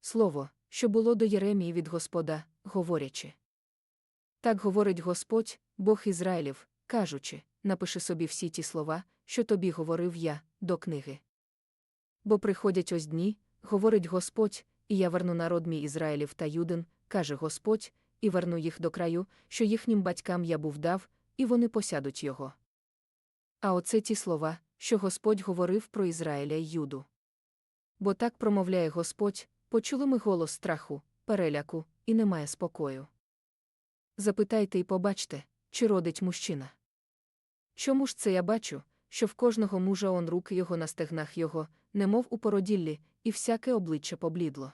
слово, що було до Єремії від Господа, говорячи. Так говорить Господь, Бог Ізраїлів, кажучи, напиши собі всі ті слова, що тобі говорив я, до книги. Бо приходять ось дні, говорить Господь, і я верну народ мій Ізраїлів та Юдин, каже Господь, і верну їх до краю, що їхнім батькам я був дав, і вони посядуть його. А оце ті слова, що Господь говорив про Ізраїля й Юду. Бо так промовляє Господь, почули ми голос страху, переляку, і немає спокою. Запитайте і побачте, чи родить мужчина. Чому ж це я бачу, що в кожного мужа он руки його на стегнах його, немов у породіллі, і всяке обличчя поблідло.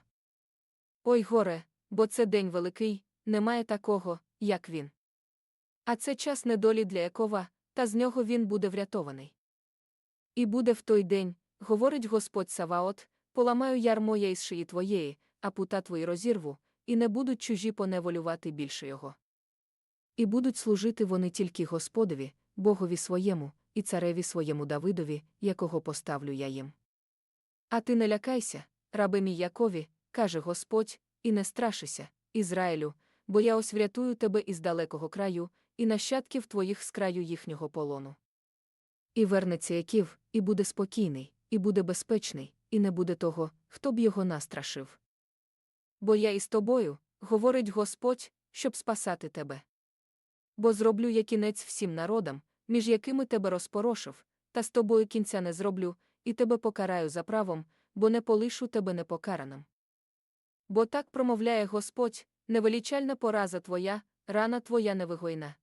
Ой горе, бо це день великий, немає такого, як він. А це час недолі для Якова, та з нього він буде врятований. І буде в той день, говорить Господь Саваот, поламаю ярмо я із шиї твоєї, а пута твої розірву, і не будуть чужі поневолювати більше його. І будуть служити вони тільки Господові, Богові своєму, і цареві своєму Давидові, якого поставлю я їм. А ти не лякайся, рабе мій Якові, каже Господь, і не страшися, Ізраїлю, бо я ось врятую тебе із далекого краю, і нащадків твоїх з краю їхнього полону. І вернеться Яків, і буде спокійний, і буде безпечний, і не буде того, хто б його настрашив. Бо я із тобою, говорить Господь, щоб спасати тебе. Бо зроблю я кінець всім народам, між якими тебе розпорошив, та з тобою кінця не зроблю, і тебе покараю за правом, бо не полишу тебе непокараним. Бо так промовляє Господь, невеличальна пораза твоя, рана твоя невигойна.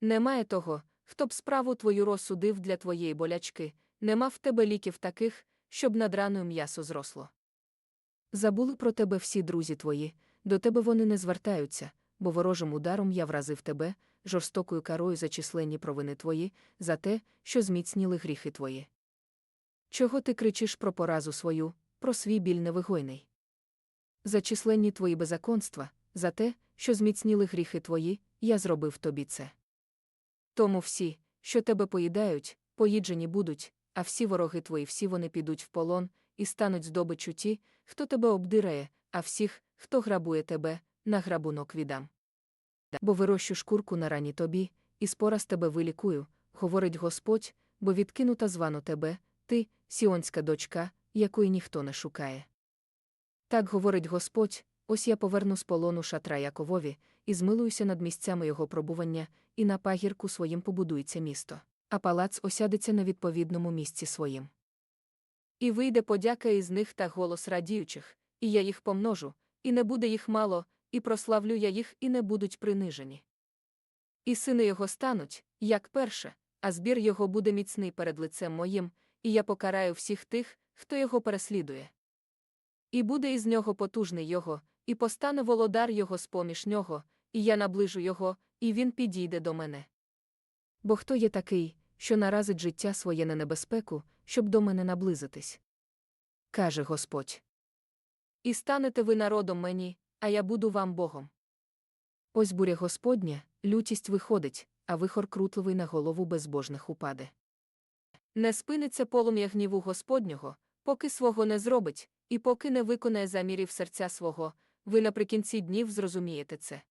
Немає того, хто б справу твою розсудив для твоєї болячки, нема в тебе ліків таких, щоб над раною м'ясо зросло. Забули про тебе всі друзі твої, до тебе вони не звертаються, бо ворожим ударом я вразив тебе, жорстокою карою за численні провини твої, за те, що зміцніли гріхи твої. Чого ти кричиш про поразу свою, про свій біль невигойний? За численні твої беззаконства, за те, що зміцніли гріхи твої, я зробив тобі це. Тому всі, що тебе поїдають, поїджені будуть, а всі вороги твої всі вони підуть в полон, і стануть здобичу ті, хто тебе обдирає, а всіх, хто грабує тебе, на грабунок віддам. Бо вирощу шкурку на рані тобі, і спора з тебе вилікую, говорить Господь, бо відкинута звану тебе, ти, сіонська дочка, якої ніхто не шукає. Так говорить Господь, ось я поверну з полону шатра Яковові, і змилуюся над місцями його пробування, і на пагірку своїм побудується місто, а палац осядеться на відповідному місці своїм. І вийде подяка із них та голос радіючих, і я їх помножу, і не буде їх мало, і прославлю я їх, і не будуть принижені. І сини його стануть, як перше, а збір його буде міцний перед лицем моїм, і я покараю всіх тих, хто його переслідує. І буде із нього потужний його, і постане володар його з поміж нього, і я наближу його, і він підійде до мене. Бо хто є такий, що наразить життя своє на небезпеку, щоб до мене наблизитись? каже Господь. І станете ви народом мені, а я буду вам Богом. Ось буря Господня, лютість виходить, а вихор крутливий на голову безбожних упаде. Не спиниться полум'я гніву Господнього, поки свого не зробить, і поки не виконає замірів серця свого, ви наприкінці днів зрозумієте це.